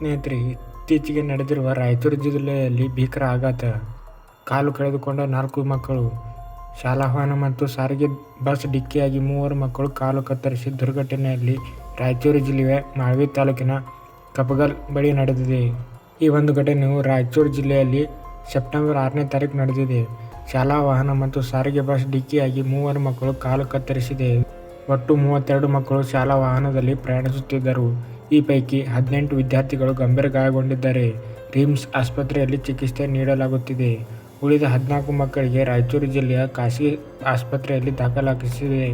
ಸ್ನೇಹಿತರೆ, ಇತ್ತೀಚೆಗೆ ನಡೆದಿರುವ ರಾಯಚೂರು ಜಿಲ್ಲೆಯಲ್ಲಿ ಭೀಕರ ಆಘಾತ. ಕಾಲು ಕಳೆದುಕೊಂಡ ನಾಲ್ಕು ಮಕ್ಕಳು ಶಾಲಾ ವಾಹನ ಮತ್ತು ಸಾರಿಗೆ ಬಸ್ ಡಿಕ್ಕಿಯಾಗಿ ಮೂವರು ಮಕ್ಕಳು ಕಾಲು ಕತ್ತರಿಸಿ ದುರ್ಘಟನೆಯಲ್ಲಿ ರಾಯಚೂರು ಜಿಲ್ಲೆಯ ಮಾಳ್ವಿ ತಾಲೂಕಿನ ಕಪಗಲ್ ಬಳಿ ನಡೆದಿದೆ. ಈ ಒಂದು ಘಟನೆಯು ರಾಯಚೂರು ಜಿಲ್ಲೆಯಲ್ಲಿ ಸೆಪ್ಟೆಂಬರ್ ಆರನೇ ತಾರೀಕು ನಡೆದಿದೆ. ಶಾಲಾ ವಾಹನ ಮತ್ತು ಸಾರಿಗೆ ಬಸ್ ಡಿಕ್ಕಿಯಾಗಿ ಮೂವರು ಮಕ್ಕಳು ಕಾಲು ಕತ್ತರಿಸಿದೆ. ಒಟ್ಟು ಮೂವತ್ತೆರಡು ಮಕ್ಕಳು ಶಾಲಾ ವಾಹನದಲ್ಲಿ ಪ್ರಯಾಣಿಸುತ್ತಿದ್ದರು. ಈ ಪೈಕಿ ಹದಿನೆಂಟು ವಿದ್ಯಾರ್ಥಿಗಳು ಗಂಭೀರ ಗಾಯಗೊಂಡಿದ್ದಾರೆ ರಿಮ್ಸ್ ಆಸ್ಪತ್ರೆಯಲ್ಲಿ ಚಿಕಿತ್ಸೆ ನೀಡಲಾಗುತ್ತಿದೆ. ಉಳಿದ ಹದಿನಾಲ್ಕು ಮಕ್ಕಳಿಗೆ ರಾಯಚೂರು ಜಿಲ್ಲೆಯ ಖಾಸಗಿ ಆಸ್ಪತ್ರೆಯಲ್ಲಿ ದಾಖಲಾಗಿಸಿದೆ.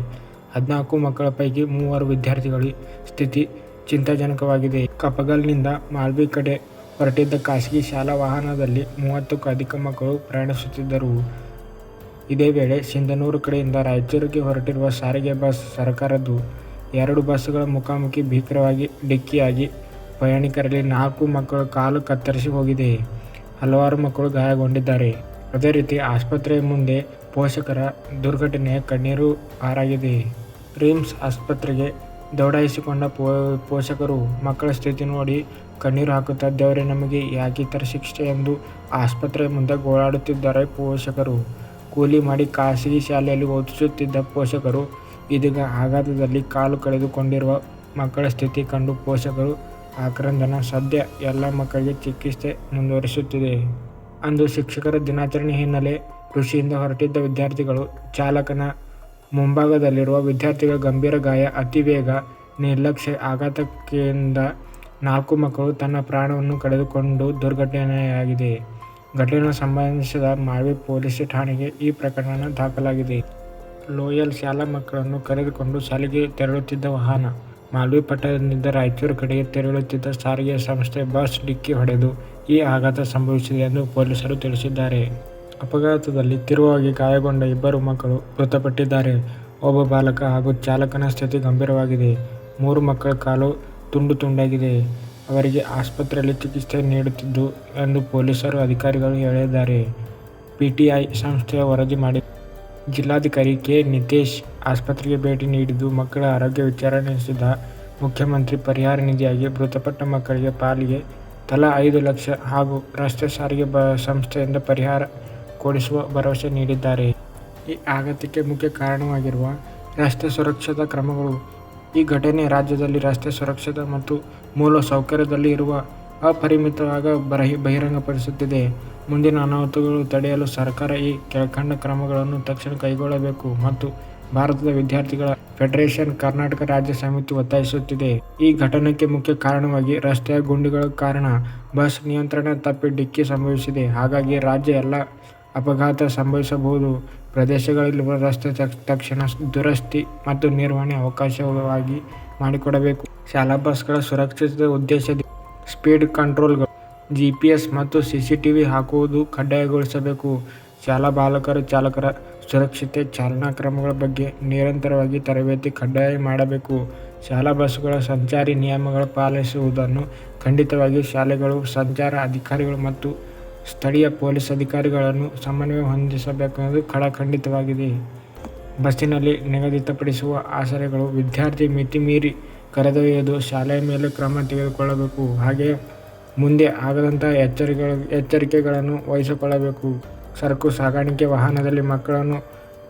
ಹದಿನಾಲ್ಕು ಮಕ್ಕಳ ಪೈಕಿ ಮೂವರು ವಿದ್ಯಾರ್ಥಿಗಳ ಸ್ಥಿತಿ ಚಿಂತಾಜನಕವಾಗಿದೆ. ಕಪಗಲ್ನಿಂದ ಮಾಲ್ವಿ ಕಡೆ ಹೊರಟಿದ್ದ ಖಾಸಗಿ ಶಾಲಾ ವಾಹನದಲ್ಲಿ ಮೂವತ್ತಕ್ಕೂ ಅಧಿಕ ಮಕ್ಕಳು ಪ್ರಯಾಣಿಸುತ್ತಿದ್ದರು. ಇದೇ ವೇಳೆ ಸಿಂಧನೂರು ಕಡೆಯಿಂದ ರಾಯಚೂರಿಗೆ ಹೊರಟಿರುವ ಸಾರಿಗೆ ಬಸ್ ಸರ್ಕಾರದ್ದು ಎರಡು ಬಸ್ಗಳ ಮುಖಾಮುಖಿ ಭೀಕರವಾಗಿ ಡಿಕ್ಕಿಯಾಗಿ ಪ್ರಯಾಣಿಕರಲ್ಲಿ ನಾಲ್ಕು ಮಕ್ಕಳು ಕಾಲು ಕತ್ತರಿಸಿ ಹೋಗಿದೆ. ಹಲವಾರು ಮಕ್ಕಳು ಗಾಯಗೊಂಡಿದ್ದಾರೆ. ಅದೇ ರೀತಿ ಆಸ್ಪತ್ರೆಯ ಮುಂದೆ ಪೋಷಕರ ದುರ್ಘಟನೆಯ ಕಣ್ಣೀರು ಹಾರಾಗಿದೆ. ರಿಮ್ಸ್ ಆಸ್ಪತ್ರೆಗೆ ದೌಡಾಯಿಸಿಕೊಂಡ ಪೋ, ಪೋಷಕರು ಮಕ್ಕಳ ಸ್ಥಿತಿ ನೋಡಿ ಕಣ್ಣೀರು ಹಾಕುತ್ತಾ, ದೇವರೇ, ನಮಗೆ ಯಾಕೆ ಶಿಕ್ಷೆ ಎಂದು ಆಸ್ಪತ್ರೆಯ ಮುಂದೆ ಗೋಳಾಡುತ್ತಿದ್ದಾರೆ ಪೋಷಕರು. ಕೂಲಿ ಮಾಡಿ ಖಾಸಗಿ ಶಾಲೆಯಲ್ಲಿ ಓದಿಸುತ್ತಿದ್ದ ಪೋಷಕರು ಇದೀಗ ಆಘಾತದಲ್ಲಿ ಕಾಲು ಕಳೆದುಕೊಂಡಿರುವ ಮಕ್ಕಳ ಸ್ಥಿತಿ ಕಂಡು ಪೋಷಕರು ಆಕ್ರಂದನ. ಸದ್ಯ ಎಲ್ಲ ಮಕ್ಕಳಿಗೆ ಚಿಕಿತ್ಸೆ ಮುಂದುವರಿಸುತ್ತಿದೆ. ಅಂದು ಶಿಕ್ಷಕರ ದಿನಾಚರಣೆ ಹಿನ್ನೆಲೆ ಕೃಷಿಯಿಂದ ಹೊರಟಿದ್ದ ವಿದ್ಯಾರ್ಥಿಗಳು ಚಾಲಕನ ಮುಂಭಾಗದಲ್ಲಿರುವ ವಿದ್ಯಾರ್ಥಿಗಳ ಗಂಭೀರ ಗಾಯ ಅತಿ ವೇಗ ನಿರ್ಲಕ್ಷ್ಯ ಆಘಾತಕ್ಕಿಂದ ನಾಲ್ಕು ಮಕ್ಕಳು ತನ್ನ ಪ್ರಾಣವನ್ನು ಕಳೆದುಕೊಂಡು ದುರ್ಘಟನೆಯಾಗಿದೆ. ಘಟನೆ ಸಂಬಂಧಿಸಿದ ಮಾಳ್ವಿ ಪೊಲೀಸ್ ಠಾಣೆಗೆ ಈ ಪ್ರಕರಣ ದಾಖಲಾಗಿದೆ. ಲೋಯಲ್ ಶಾಲಾ ಮಕ್ಕಳನ್ನು ಕರೆದುಕೊಂಡು ಶಾಲೆಗೆ ತೆರಳುತ್ತಿದ್ದ ವಾಹನ, ಮಾಲ್ವಿ ಪಟ್ಟಣದಿಂದ ರಾಯಚೂರು ಕಡೆಗೆ ತೆರಳುತ್ತಿದ್ದ ಸಾರಿಗೆ ಸಂಸ್ಥೆ ಬಸ್ ಡಿಕ್ಕಿ ಹೊಡೆದು ಈ ಆಘಾತ ಸಂಭವಿಸಿದೆ ಎಂದು ಪೊಲೀಸರು ತಿಳಿಸಿದ್ದಾರೆ. ಅಪಘಾತದಲ್ಲಿ ತಿರುವಾಗಿ ಗಾಯಗೊಂಡ ಇಬ್ಬರು ಮಕ್ಕಳು ಮೃತಪಟ್ಟಿದ್ದಾರೆ. ಒಬ್ಬ ಬಾಲಕ ಹಾಗೂ ಚಾಲಕನ ಸ್ಥಿತಿ ಗಂಭೀರವಾಗಿದೆ. ಮೂರು ಮಕ್ಕಳ ಕಾಲು ತುಂಡು ತುಂಡಾಗಿದೆ. ಅವರಿಗೆ ಆಸ್ಪತ್ರೆಯಲ್ಲಿ ಚಿಕಿತ್ಸೆ ನೀಡುತ್ತಿದ್ದು ಎಂದು ಪೊಲೀಸರು ಅಧಿಕಾರಿಗಳು ಹೇಳಿದ್ದಾರೆ. ಪಿಟಿಐ ಸಂಸ್ಥೆಯ ವರದಿ ಮಾಡಿ ಜಿಲ್ಲಾಧಿಕಾರಿ ಕೆ. ನಿತೇಶ್ ಆಸ್ಪತ್ರೆಗೆ ಭೇಟಿ ನೀಡಿದ್ದು ಮಕ್ಕಳ ಆರೋಗ್ಯ ನಡೆಸಿದ ಮುಖ್ಯಮಂತ್ರಿ ಪರಿಹಾರ ನಿಧಿಯಾಗಿ ಮೃತಪಟ್ಟ ಮಕ್ಕಳಿಗೆ ಪಾಲಿಗೆ ತಲಾ ಐದು ಲಕ್ಷ ಹಾಗೂ ರಸ್ತೆ ಸಾರಿಗೆ ಬ ಸಂಸ್ಥೆಯಿಂದ ಪರಿಹಾರ ಕೊಡಿಸುವ ಭರವಸೆ ನೀಡಿದ್ದಾರೆ. ಈ ಆಘಾತಕ್ಕೆ ಮುಖ್ಯ ಕಾರಣವಾಗಿರುವ ರಸ್ತೆ ಸುರಕ್ಷತಾ ಕ್ರಮಗಳು, ಈ ಘಟನೆ ರಾಜ್ಯದಲ್ಲಿ ರಸ್ತೆ ಸುರಕ್ಷತೆ ಮತ್ತು ಮೂಲ ಸೌಕರ್ಯದಲ್ಲಿ ಇರುವ ಅಪರಿಮಿತವಾಗ ಬರಹಿ ಬಹಿರಂಗಪಡಿಸುತ್ತಿದೆ. ಮುಂದಿನ ಅನಾಹುತಗಳು ತಡೆಯಲು ಸರ್ಕಾರ ಈ ಕೆಳಕಂಡ ಕ್ರಮಗಳನ್ನು ತಕ್ಷಣ ಕೈಗೊಳ್ಳಬೇಕು ಮತ್ತು ಭಾರತದ ವಿದ್ಯಾರ್ಥಿಗಳ ಫೆಡರೇಷನ್ ಕರ್ನಾಟಕ ರಾಜ್ಯ ಸಮಿತಿ ಒತ್ತಾಯಿಸುತ್ತಿದೆ. ಈ ಘಟನೆಗೆ ಮುಖ್ಯ ಕಾರಣವಾಗಿ ರಸ್ತೆಯ ಗುಂಡಿಗಳ ಕಾರಣ ಬಸ್ ನಿಯಂತ್ರಣ ತಪ್ಪಿ ಡಿಕ್ಕಿ ಸಂಭವಿಸಿದೆ. ಹಾಗಾಗಿ ರಾಜ್ಯ ಎಲ್ಲ ಅಪಘಾತ ಸಂಭವಿಸಬಹುದು. ಪ್ರದೇಶಗಳಲ್ಲಿರುವ ರಸ್ತೆ ತಕ್ಷ- ತಕ್ಷಣ ದುರಸ್ತಿ ಮತ್ತು ನಿರ್ವಹಣೆ ಅವಕಾಶವಾಗಿ ಮಾಡಿಕೊಡಬೇಕು. ಶಾಲಾ ಬಸ್ಗಳ ಸುರಕ್ಷಿತ ಉದ್ದೇಶದ ಸ್ಪೀಡ್ ಕಂಟ್ರೋಲ್ಗಳು ಜಿ ಪಿ ಎಸ್ ಮತ್ತು ಸಿಸಿಟಿವಿ ಹಾಕುವುದು ಕಡ್ಡಾಯಗೊಳಿಸಬೇಕು. ಶಾಲಾ ಬಾಲಕರ ಚಾಲಕರ ಸುರಕ್ಷತೆ, ಚಾಲನಾ ಕ್ರಮಗಳ ಬಗ್ಗೆ ನಿರಂತರವಾಗಿ ತರಬೇತಿ ಕಡ್ಡಾಯ ಮಾಡಬೇಕು. ಶಾಲಾ ಬಸ್ಗಳ ಸಂಚಾರಿ ನಿಯಮಗಳ ಪಾಲಿಸುವುದನ್ನು ಖಂಡಿತವಾಗಿ ಶಾಲೆಗಳು, ಸಂಚಾರ ಅಧಿಕಾರಿಗಳು ಮತ್ತು ಸ್ಥಳೀಯ ಪೊಲೀಸ್ ಅಧಿಕಾರಿಗಳನ್ನು ಸಮನ್ವಯ ಹೊಂದಿಸಬೇಕೆಂದು ಖಡಾಖಂಡಿತವಾಗಿದೆ ಬಸ್ಸಿನಲ್ಲಿ ನಿಗದಿತಪಡಿಸುವ ಆಸರೆಗಳು ವಿದ್ಯಾರ್ಥಿ ಮಿತಿ ಮೀರಿ ಕರೆದೊಯ್ಯದು, ಶಾಲೆಯ ಮೇಲೆ ಕ್ರಮ ತೆಗೆದುಕೊಳ್ಳಬೇಕು. ಹಾಗೆಯೇ ಮುಂದೆ ಆಗದಂತಹ ಎಚ್ಚರಿಕೆ ಎಚ್ಚರಿಕೆಗಳನ್ನು ವಹಿಸಿಕೊಳ್ಳಬೇಕು. ಸರಕು, ಸಾಗಾಣಿಕೆ, ವಾಹನದಲ್ಲಿ ಮಕ್ಕಳನ್ನು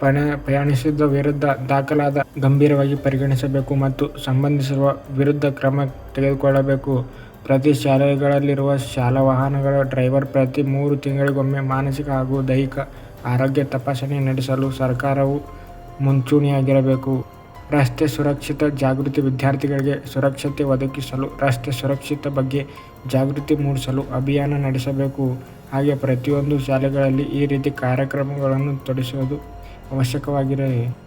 ಪಣ, ಪ್ರಯಾಣಿಸಿದ ವಿರುದ್ಧ ದಾಖಲಾದ ಗಂಭೀರವಾಗಿ ಪರಿಗಣಿಸಬೇಕು ಮತ್ತು ಸಂಬಂಧಿಸಿರುವ ವಿರುದ್ಧ ಕ್ರಮ ತೆಗೆದುಕೊಳ್ಳಬೇಕು. ಪ್ರತಿ ಶಾಲೆಗಳಲ್ಲಿರುವ ಶಾಲಾ ವಾಹನಗಳ ಡ್ರೈವರ್ ಪ್ರತಿ ಮೂರು ತಿಂಗಳಿಗೊಮ್ಮೆ ಮಾನಸಿಕ ಹಾಗೂ ದೈಹಿಕ ಆರೋಗ್ಯ ತಪಾಸಣೆ ನಡೆಸಲು ಸರ್ಕಾರವು ಮುಂಚೂಣಿಯಾಗಿರಬೇಕು. ರಸ್ತೆ ಸುರಕ್ಷಿತ ಜಾಗೃತಿ ವಿದ್ಯಾರ್ಥಿಗಳಿಗೆ ಸುರಕ್ಷತೆ ಒದಗಿಸಲು ರಸ್ತೆ ಸುರಕ್ಷಿತ ಬಗ್ಗೆ ಜಾಗೃತಿ ಮೂಡಿಸಲು ಅಭಿಯಾನ ನಡೆಸಬೇಕು. ಹಾಗೆ ಪ್ರತಿಯೊಂದು ಶಾಲೆಗಳಲ್ಲಿ ಈ ರೀತಿ ಕಾರ್ಯಕ್ರಮಗಳನ್ನು ತೊಡಿಸುವುದು ಅವಶ್ಯಕವಾಗಿದೆ